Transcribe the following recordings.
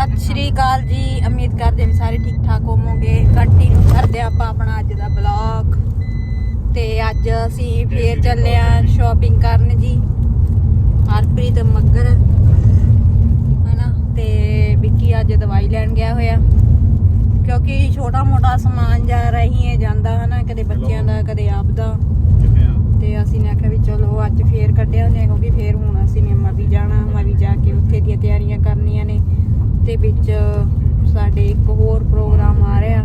ਸਤਿ ਸ਼੍ਰੀ ਅਕਾਲ ਜੀ। ਉਮੀਦ ਕਰਦੇ ਹਾਂ ਸਾਰੇ ਠੀਕ ਠਾਕ ਹੋਵੋਗੇ ਕੰਟੀਨਿਊ ਕਰਦੇ ਆਪਾਂ ਆਪਣਾ ਅੱਜ ਦਾ ਬਲੌਗ ਤੇ ਅੱਜ ਅਸੀਂ ਫੇਰ ਚੱਲੇ ਆ ਸ਼ਾਪਿੰਗ ਕਰਨ ਜੀ। ਹਰਪ੍ਰੀਤ ਮੱਗਰ। ਹਨਾ? ਤੇ ਵਿੱਕੀ ਅੱਜ ਦਵਾਈ ਲੈਣ ਗਿਆ ਹੋਇਆ। ਕਿਉਂਕਿ ਛੋਟਾ ਮੋਟਾ ਸਮਾਨ ਜਾ ਰਹੀ ਹੈ ਜਾਂਦਾ ਹਨਾ? ਕਦੇ ਬੱਚਿਆਂ ਦਾ ਕਦੇ ਆਪ ਦਾ ਤੇ ਅਸੀਂ ਨੇ ਆਖਿਆ ਵੀ ਚਲੋ ਅੱਜ ਫੇਰ ਕੱਢਿਆ ਉਹਨੇ ਕਿਉਂਕਿ ਫੇਰ ਹੁਣ ਅਸੀਂ ਨੇ ਮਵੀ ਜਾਣਾ ਮਵੀ ਜਾ ਕੇ ਉੱਥੇ ਦੀਆਂ ਤਿਆਰੀਆਂ ਕਰਨੀਆਂ ਨੇ। ਦੇ ਵਿੱਚ ਸਾਡੇ ਇੱਕ ਹੋਰ ਪ੍ਰੋਗਰਾਮ ਆ ਰਿਹਾ।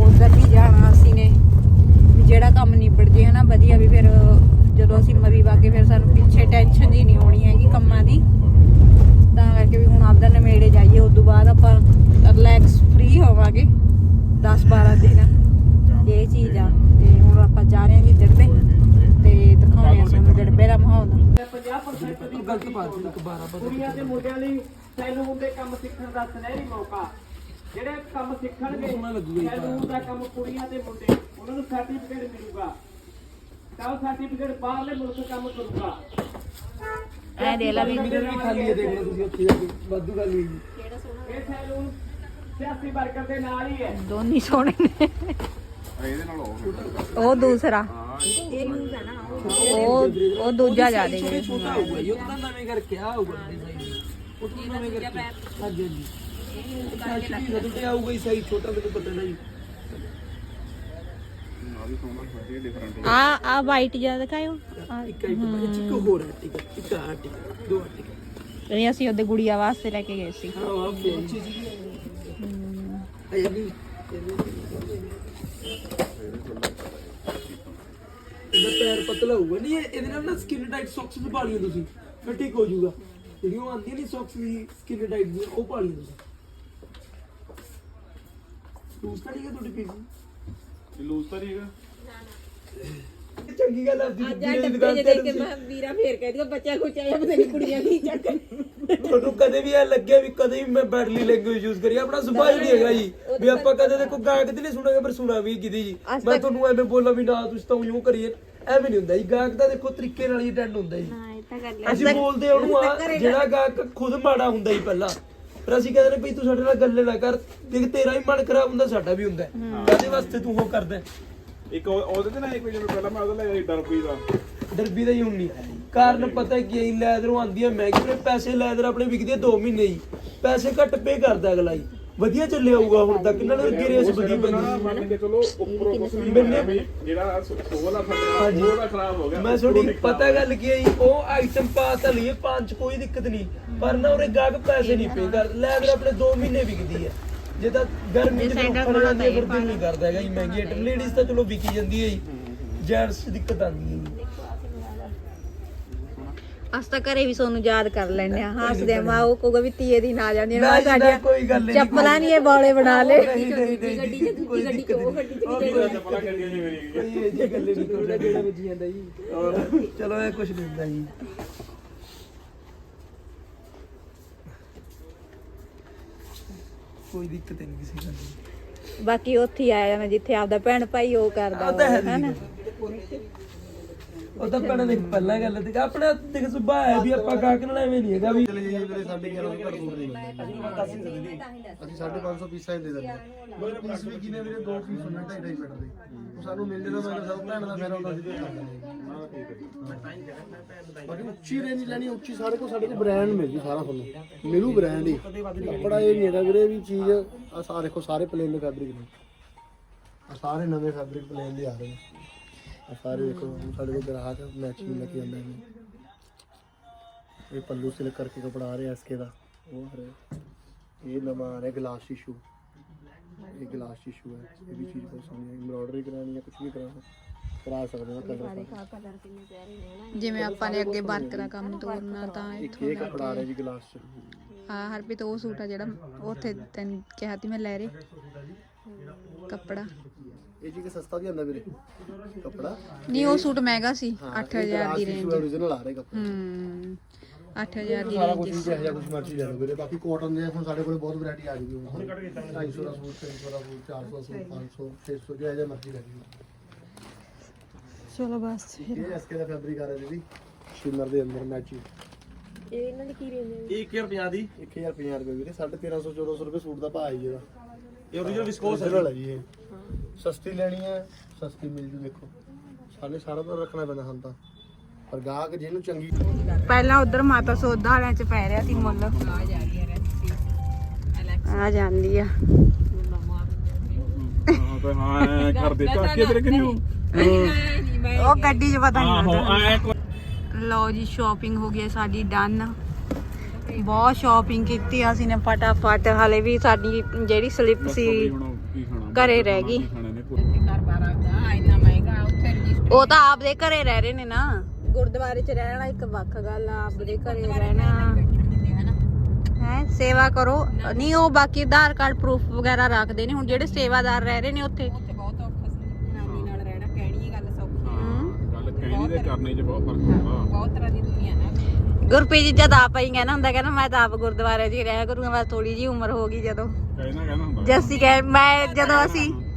ਉਧਰ ਵੀ ਜਾਣਾ ਅਸੀਂ ਨੇ। ਵੀ ਜਿਹੜਾ ਕੰਮ ਨਿਬੜ ਜੇ ਹਨਾ, ਵਧੀਆ ਵੀ ਫਿਰ ਜਦੋਂ ਅਸੀਂ ਮਵੀ ਵਾਗੇ ਫਿਰ ਸਾਨੂੰ ਪਿੱਛੇ ਟੈਨਸ਼ਨ ਜੀ ਨਹੀਂ ਹੋਣੀ ਹੈਗੀ ਕੰਮਾਂ ਦੀ। ਤਾਂ ਕਰਕੇ ਵੀ ਹੁਣ ਆਪਦਾ ਨਵੇੜੇ ਜਾਈਏ ਉਸ ਤੋਂ ਬਾਅਦ ਆਪਾਂ ਰਿਲੈਕਸ ਫ੍ਰੀ ਹੋਵਾਂਗੇ। 10 12 ਦਿਨ। ਇਹ ਚੀਜ਼ ਆ। ਤੇ ਹੁਣ ਆਪਾਂ ਜਾ ਰਹੇ ਹਾਂ ਜੀ ਦਿਖਾਉਣੇ ਆ ਤੁਹਾਨੂੰ ਜੜਬੇ ਦਾ ਮਾਹੌਲ ਗਲਤ ਬਾਤ ਹੈ ਦੁਬਾਰਾ ਬਦਲ ਕੁੜੀਆਂ ਤੇ ਮੁੰਡਿਆਂ ਲਈ ਸੈਲੂਨ ਦੇ ਕੰਮ ਸਿੱਖਣ ਦਾ ਸੁਨਹਿਰੀ ਮੌਕਾ। ਜਿਹੜੇ ਕੰਮ ਸਿੱਖਣਗੇ ਸੋਹਣਾ ਲੱਗੂਗਾ ਜੀ ਸੈਲੂਨ ਦਾ ਕੰਮ ਕੁੜੀਆਂ ਤੇ ਮੁੰਡੇ। ਉਹਨਾਂ ਨੂੰ ਸਰਟੀਫਿਕੇਟ ਮਿਲੂਗਾ। ਤਾਂ ਸਰਟੀਫਿਕੇਟ ਬਾਹਰਲੇ ਮੁਲਕ ਕੰਮ ਕਰੂਗਾ। ਐ ਦੇ ਲਾ ਵੀ ਵੀ ਖਾਲੀ ਹੈ ਦੇਖ ਲਓ ਤੁਸੀਂ ਉੱਥੇ ਜਾ ਕੇ। ਵਾਧੂ ਖਾਲੀ ਹੈ ਜੀ ਇਹ ਸੈਲੂਨ ਸਿਆਸੀ ਵਰਕਰ ਦੇ ਨਾਲ ਹੀ ਹੈ। ਦੋਨੀ ਸੋਹਣੇ ਨੇ। ਉਹ ਦੂਸਰਾ। ਉਹ ਉਹ ਦੂਜਾ ਜਾ ਦੇ ਛੋਟਾ ਛੋਟਾ ਹੋਊਗਾ ਜੀ ਉਹ ਤਾਂ ਨਵੇਂ ਕਰਕੇ ਆ ਹੋਊਗਾ ਉਹ ਤਾਂ ਨਵੇਂ ਕਰਕੇ। ਹਾਂਜੀ ਹਾਂਜੀ। ਅੱਛਾ ਜੀ ਜਦੋਂ ਤੇ ਆਊਗਾ ਹੀ ਸਹੀ ਛੋਟਾ ਮੈਨੂੰ ਪਤਾ ਨਹੀਂ ਆ ਆ ਵਾਈਟ ਜਿਹਾ ਦਿਖਾਇਓ। ਆ ਇੱਕ ਇੱਕ ਇੱਕ ਇੱਕ ਹੋਰ ਹੈ ਟਿਕਟ ਇੱਕ ਆ ਟਿਕਟ ਦੋ ਟਿਕਟ ਇਹ ਅਸੀਂ ਉਹਦੇ ਗੁੜੀਆ ਵਾਸਤੇ ਲੈ ਕੇ ਗਏ ਸੀ। ਹਾਂ ਆ ਵੀ ਆਇਆ ਵੀ। ਇਹਦਾ ਪੈਰ ਪਤਲਾ ਹੋਊਗਾ। ਨਹੀਂ ਇਹ- ਇਹਦੇ ਨਾਲ ਨਾ ਸਕਿਨ ਟਾਈਟ ਸੌਕਸ ਵੀ ਪਾ ਲਈਓ ਤੁਸੀਂ। ਫਿਰ ਠੀਕ ਹੋ ਜਾਊਗਾ। ਜਿਹੜੀ ਉਹ ਆਉਂਦੀ ਨਹੀਂ ਸੌਕਸ ਦੀ ਸਕਿਨ ਟਾਈਟ ਦੀ ਉਹ ਪਾ ਲਈਓ ਤੁਸੀਂ। ਲੂਸ ਤਾਂ ਨਹੀਂ ਹੈ ਤੁਹਾਡੀ ਪੀਸ? ਲੂਜ਼ ਤਾਂ ਨਹੀਂ ਹੈਗਾ। ਚੰਗੀ ਗੱਲ ਅੱਜ ਵੀਰੇ ਦੀ ਡੱਬੇ ਦੁਕਾਨ ਜੇ ਤੇ ਦੇਖ ਕੇ ਮੈਂ ਵੀਰਾ ਫੇਰ ਕਹਿ ਦਿਓ ਬੱਚਾ ਖੁਚਿਆ ਜਾਂ ਪਤਾ ਨਹੀਂ ਕੁੜੀਆਂ ਕੀ ਤੁਹਾਨੂੰ ਕਦੇ ਵੀ ਇਹ ਲੱਗਿਆ ਵੀ ਕਦੇ ਵੀ ਮੈਂ ਬੈਡਲੀ ਲੈਂਗੁਏਜ ਯੂਜ਼ ਕਰੀ ਆਪਣਾ ਸੁਭਾਅ ਹੀ ਨਹੀਂ ਹੈਗਾ ਜੀ। ਵੀ ਆਪਾਂ ਕਦੇ ਦੇਖੋ ਗਾਹਕ ਦੀ ਨਹੀਂ ਸੁਣਾਂਗੇ ਪਰ ਸੁਣਾ ਵੀ ਕਿਦੀ ਜੀ। ਮੈਂ ਤੁਹਾਨੂੰ ਐਵੇਂ ਬੋਲਾਂ ਵੀ ਨਾ ਤੁਸੀਂ ਤਾਂ ਉਈਓ ਕਰੀਏ। ਐਵੇਂ ਨਹੀਂ ਹੁੰਦਾ ਜੀ ਗਾਹਕ ਦਾ ਦੇਖੋ ਤਰੀਕੇ ਨਾਲ ਹੀ ਅਟੈਂਡ ਹੁੰਦਾ ਜੀ। ਹਾਂ ਇਹ ਤਾਂ ਗੱਲ ਅਸੀਂ ਬੋਲਦੇ ਉਹਨੂੰ ਆ ਜਿਹੜਾ ਗਾਹਕ ਖੁਦ ਮਾੜਾ ਹੁੰਦਾ ਹੀ ਪਹਿਲਾਂ। ਪਰ ਅਸੀਂ ਕਹਿੰਦੇ ਨੇ ਵੀ ਤੂੰ ਸਾਡੇ ਨਾਲ ਗੱਲ ਨਾ ਕਰ ਦੇਖ ਤੇਰਾ ਹੀ ਮਨ ਖਰਾਬ ਹੁੰਦਾ ਸਾਡਾ ਵੀ ਹੁੰਦਾ। ਕਾਦੇ ਵਾਸਤੇ ਤੂੰ ਉਹ ਕਰਦਾ? ਹੈ? ਇੱਕ ਉਹ- ਉਹਦੇ ਤੇ ਨਾ ਇੱਕ ਜਿਵੇਂ ਪਹਿਲਾਂ ਮੈਂ ਉਹਦਾ ਲਿਆ ਸੀ ਡਰਬੀ ਦਾ। ਡਰਬੀ ਦਾ ਹੀ ਹੁਣ ਨਹੀਂ ਕਾਰਨ ਪਤਾ ਕੀ ਹੈ ਲੈਦਰੋਂ ਆਂਦੀਆਂ ਮਹਿੰਗੀ ਨੇ ਪੈਸੇ ਲੈਦਰ ਆਪਣੇ ਵਿਕਦੇ 2 ਮਹੀਨੇ ਹੀ ਪੈਸੇ ਘੱਟ ਪੇ ਕਰਦਾ ਅਗਲਾ ਹੀ ਵਧੀਆ ਚੱਲਿਆ ਹੋਊਗਾ ਹੁਣ ਤੱਕ। ਇਹਨਾਂ ਨੇ ਗਿਰੇ ਸੀ ਵਧੀਆ ਬੰਦੀ ਮੰਨ ਕੇ ਚਲੋ ਉੱਪਰੋਂ ਕੁਝ ਨਹੀਂ ਬਣਿਆ ਵੀ ਜਿਹੜਾ ਸੋਲ ਆ ਸਾਡੇ ਉਹਦਾ ਖਰਾਬ ਹੋ ਗਿਆ। ਮੈਂ ਥੋੜੀ ਪਤਾ ਗੱਲ ਕੀ ਹੈ ਜੀ, ਉਹ ਆਈਟਮ ਪਾ ਤਾਂ ਲਈਏ ਪੰਜ ਕੋਈ ਦਿੱਕਤ ਨਹੀਂ। ਪਰ ਨਾ ਉਹਰੇ ਗਾਹਕ ਪੈਸੇ ਨਹੀਂ ਪੇ ਕਰ ਲੈਦਰ ਆਪਣੇ 2 ਮਹੀਨੇ ਵਿਕਦੀ ਹੈ। ਜੇ ਤਾਂ ਗਰਮੀ ਚ ਲੋਕ ਖੜ ਜਾਂਦੀ ਹੈ ਫਿਰ ਦਿਲ ਨਹੀਂ ਕਰਦਾ ਹੈਗਾ ਜੀ ਮਹਿੰਗੀ। ਆਈਟਮ ਲੇਡੀਜ਼ ਤਾਂ ਚਲੋ ਵਿਕੀ ਜਾਂਦੀ ਹੈ ਜੀ। ਜੈਂਟਸ ਦਿੱਕਤ ਆਉਂਦੀ ਹੈ ਅਸ ਤਾਂ ਘਰੇ ਵੀ ਸੋਨੂੰ ਯਾਦ ਕਰ ਲੈਂਦੇ ਆ ਹੱਸਦੇ ਆ ਮਾਂ ਉਹ ਕਹੂਗਾ ਵੀ ਤੀਏ ਦੀ ਨਾ ਜਾਂਦੀ ਨਾ ਨਾ ਨਾ, ਸਾਡੀਆਂ ਕੋਈ ਗੱਲ ਨਹੀਂ ਚੱਪਲਾਂ ਨਹੀਂ ਇਹ ਬੌਲੇ ਬਣਾ ਲੇ ਨਹੀਂ ਨਹੀਂ ਨਹੀਂ ਗੱਡੀ ਚ ਦੂਜੀ ਗੱਡੀ ਚ ਉਹ ਗੱਡੀ ਚ ਚੱਪਲਾਂ ਕਰੀਆਂ ਜੀ ਮੇਰੀ ਕੋਈ ਇਹ ਜੀ ਗੱਲ ਨਹੀਂ ਕੋਈ ਜਿਹੜਾ ਵੱਜੀ ਜਾਂਦਾ ਜੀ ਚਲੋ ਇਹ ਕੁਛ ਨਹੀਂ ਹੁੰਦਾ ਜੀ। ਕੋਈ ਦਿੱਕਤ ਨਹੀਂ ਕਿਸੇ ਗੱਲ ਦੀ। ਬਾਕੀ ਉੱਥੇ ਹੀ ਆ ਜਾਣਾ ਜਿੱਥੇ ਆਪਦਾ ਭੈਣ ਭਾਈ ਉਹ ਕਰਦਾ ਹੈ ਹਨਾ ਉਹ ਤਾਂ ਪਹਿਲਾਂ ਦੇਖ ਪਹਿਲਾਂ ਗੱਲ ਤੇ ਆਪਣਾ ਦੇਖ ਸੁਭਾਅ ਹੈ ਵੀ ਆਪਾਂ ਗਾਹਕ ਨਾਲ ਐਵੇਂ ਨਹੀਂ ਹੈਗਾ ਵੀ ਅਸੀਂ 550 ਪੀਸਾਂ ਹੀ ਦੇ ਦਿੰਦੇ ਹਾਂ। ਪੀਸ ਵੀ ਕਿਨੇ ਵੀਰੇ? ਦੋ ਪੀਸ ਹੁੰਦੇ 2.5 ਮੀਟਰ ਦੇ। ਉਹ ਸਾਨੂੰ ਮਿਲ ਜਾਂਦਾ ਮੈਂ ਸਭ ਭੈਣ ਦਾ ਫੇਰ ਆਉਂਦਾ ਸੀ ਬਾਕੀ ਉੱਚੀ ਰੇਂਜ ਲੈਣੀ ਉੱਚੀ ਸਾਰੇ ਕੋਲ ਸਾਡੇ ਕੋਲ ਬ੍ਰਾਂਡ ਮਿਲ ਜੂ ਸਾਰਾ ਤੁਹਾਨੂੰ। ਮਿਲੂ ਬ੍ਰਾਂਡ ਹੀ। ਕੱਪੜਾ ਇਹ ਨਹੀਂ ਹੈਗਾ ਵੀਰੇ ਵੀ ਚੀਜ਼ ਆ ਸਾਰੇ ਦੇਖੋ ਸਾਰੇ ਪਲੇਨ ਦੇ ਫੈਬਰਿਕ ਨੇ। ਆ ਸਾਰੇ ਨਵੇਂ ਫੈਬਰਿਕ ਪਲੇਨ ਦੇ ਆ ਰਹੇ ਨੇ। ਆ ਸਾਰੇ ਦੇਖੋ ਸਾਡੇ ਕੋਲ ਗ੍ਰਾਹਕ ਮੈਚਿੰਗ ਲੈ ਕੇ ਆਉਂਦੇ ਨੇ। ਇਹ ਪੱਲੂ ਸਿਲਕ ਕਰਕੇ ਕਪੜਾ ਆ ਰਿਹਾ ਐਸਕੇ ਦਾ। ਉਹ ਆ ਰਿਹਾ। ਇਹ ਨਵਾਂ ਆ ਰਿਹਾ ਗਲਾਸ ਟਿਸ਼ੂ ਇਹ ਗਲਾਸ ਟਿਸ਼ੂ ਹੈ ਇਹ ਵੀ ਚੀਜ਼ ਬਹੁਤ ਸੋਹਣੀ ਹੈ। ਐਮਬ੍ਰੋਇਡਰੀ ਕਰਾਣੀ ਹੈ ਕੁਝ ਵੀ ਕਰਾਣਾ ਕਰਾ ਸਕਦੇ ਹੋ ਕਲਰ ਜਿਵੇਂ ਆਪਾਂ ਨੇ ਅੱਗੇ ਵਰਕਰਾਂ ਕੰਮ ਤੋਰਨਾ ਤਾਂ ਇੱਕ ਇਹ ਕਪੜਾ ਆ ਰਿਹਾ ਜੀ ਗਲਾਸ ਚ। ਹਾਂ ਹਰਪ੍ਰੀਤ ਉਹ ਸੂਟ ਆ ਜਿਹੜਾ ਉੱਥੇ ਤੈਨੂੰ ਕਿਹਾ ਤੀ ਮੈਂ ਲੈ ਰੇ। ਕੱਪੜਾ। ਇਹ ਜੀ ਕਿ ਸਸਤਾ ਵੀ ਆਉਂਦਾ ਵੀਰੇ ਕਪੜਾ? ਨਹੀਂ ਉਹ ਸੂਟ ਮਹਿੰਗਾ ਸੀ 8000 ਦੀ ਰੇਂਜ origignal ਆ। ਰਿਹਾ ਕਪੜਾ। ਹੂੰ 8000 ਦੀ ਸਾਰਾ ਕੁਝ ਰੇਂਜ ਜਿਹੋ ਕੁਝ ਮਰਜ਼ੀ ਲੈ ਲਓ ਵੀਰੇ। ਬਾਕੀ ਕਾਟਨ ਦੇ ਹੁਣ ਸਾਡੇ ਕੋਲ ਬਹੁਤ ਵੈਰਾਈਟੀ ਆ ਗਈ ਹੁਣ। 250 ਦਾ ਸੂਟ 300 ਦਾ ਸੂਟ 400 ਦਾ ਸੂਟ 500 600 ਜਿਹੋ ਜਿਹਾ ਮਰਜ਼ੀ ਲੈ ਲਓ। ਚਲੋ ਬਸ ਇਹ ਐਸਕੇ ਦਾ ਫੈਬਰਿਕ ਆ ਰਿਹਾ ਦੀਦੀ ਸ਼ਿਮਰ ਦੇ ਅੰਦਰ ਮੈਚਿੰਗ ਇਹ 1050 ਦੀ 1050 ਰੁਪਏ ਵੀਰੇ 1350 1400 ਰੁਪਏ ਸੂਟ ਦਾ ਭਾਅ ਹੈ ਜੀ ਇਹਦਾ। ਇਹ origignal ਵਿਸਕੋਸ Original ਹੈ ਜੀ ਇਹ। ਸਸਤੀ ਲੈਣੀ ਹੈ ਸਸਤੀ ਮਿਲ ਜੂ ਦੇਖੋ। ਸਾਡੇ ਸਾਰਾ ਤੋਂ ਰੱਖਣਾ ਪੈਂਦਾ ਹਨ ਤਾਂ। ਪਰ ਗਾਹਕ ਜਿਹਨੂੰ ਚੰਗੀ ਪਹਿਲਾਂ ਉਧਰ ਮਾਤਾ ਸੋਦਾ ਵਾਲਿਆਂ ਚ ਪੈ ਰਿਹਾ ਸੀ ਮੁੱਲ। ਆ ਜਾਂਦੀ ਆ। ਹਾਂ ਚਾਕੇ ਤੇਰੇ ਉਹ ਗੱਡੀ 'ਚ ਪਤਾ ਨਹੀਂ ਲਓ ਜੀ ਸ਼ਾਪਿੰਗ ਹੋ ਗਈ ਸਾਡੀ ਡਨ ਬਹੁਤ ਸ਼ਾਪਿੰਗ ਕੀਤੀ ਅਸੀਂ ਨੇ ਫਟਾਫਟ। ਹਲੇ ਵੀ ਸਾਡੀ ਜਿਹੜੀ ਸਲਿੱਪ ਸੀ ਘਰੇ ਰਹਿ ਗਈ। ਉਹ ਤਾਂ ਆਪਦੇ ਘਰੇ ਰਹਿ ਰਹੇ ਨੇ ਨਾ। ਗੁਰਦੁਆਰੇ 'ਚ ਰਹਿਣਾ ਇੱਕ ਵੱਖ ਗੱਲ ਆ ਆਪਦੇ ਘਰੇ ਰਹਿਣਾ। ਹੈ ਸੇਵਾ ਕਰੋ। ਨਹੀਂ ਉਹ ਬਾਕੀ ਆਧਾਰ ਕਾਰਡ ਪ੍ਰੂਫ ਵਗੈਰਾ ਰੱਖਦੇ ਨੇ। ਹੁਣ ਜਿਹੜੇ ਸੇਵਾਦਾਰ ਰਹਿ ਰਹੇ ਨੇ ਉੱਥੇ। ਹਾਂ। ਗੱਲ ਕਹਿਣੀ ਤੇ ਕਰਨੇ 'ਚ ਬਹੁਤ ਫ਼ਰਕ ਹੁੰਦਾ ਗੁਰਪ੍ਰੀਤ ਜੀ ਜਦ ਆਪ ਹੀ ਕਹਿਣਾ ਹੁੰਦਾ ਕਹਿੰਦਾ ਮੈਂ ਤਾਂ ਆਪ ਗੁਰਦੁਆਰੇ 'ਚ ਹੀ ਰਹਿਆ ਕਰੂੰਗਾ ਬਸ ਥੋੜੀ ਜੀ ਉਮਰ ਹੋ ਗਈ ਜਦੋਂ। ਕਹਿਣਾ ਕਹਿਣਾ ਹੁੰਦਾ। ਜੱਸੀ ਕਹੇ ਮੈਂ ਜਦੋਂ ਅਸੀਂ